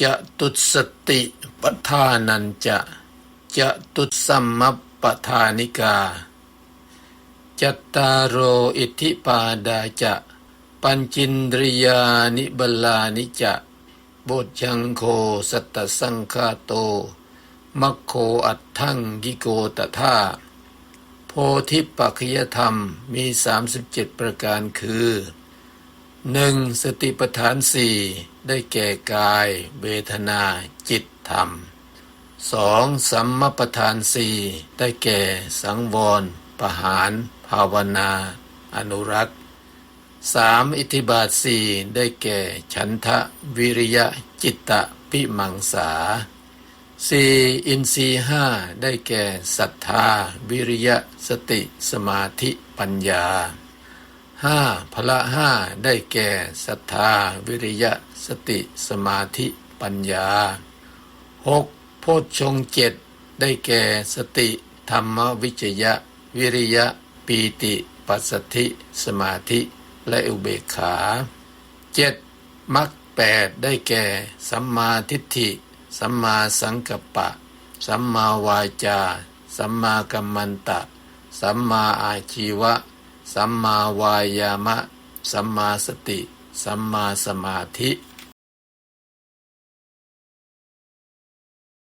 จะตุสติปทานันจะจะตุสัมมปปทานิกาจัตตารโออิทธิปาดาจะ ปัญจินริยานิบลานิจะโบชังโคสัตสังคาโต มัคโคอัตถังกิโกตถาโพธิปัจขยธรรมมี 37 ประการคือ 1. สติปัฏฐานสี่ได้แก่กายเวทนาจิตธรรม 2. สัมมปทานสี่ได้แก่สังวรปหารภาวนา อนุรักษ์ 3. อิทธิบาทสี่ได้แก่ฉันทะวิริยะจิตตะพิมังสา 4. อินทรีย์ห้าได้แก่ศรัทธา วิริยะสติสมาธิปัญญา ห้าพละห้าได้แก่ศรัทธา วิริยะ สติสมาธิปัญญาหกโพชฌงเจ็ดได้แก่สติ ธรรมวิจยะ วิริยะ ปีติ ปัสสธิสมาธิ และอุเบกขาเจ็ดมรรคแปดได้แก่ สัมมาทิฏฐิ สัมมาสังกัปปะ สัมมาวาจา สัมมากัมมันตะ สัมมาอาชีวะ สัมมาวายามะ สัมมาสติ สัมมาสมาธิ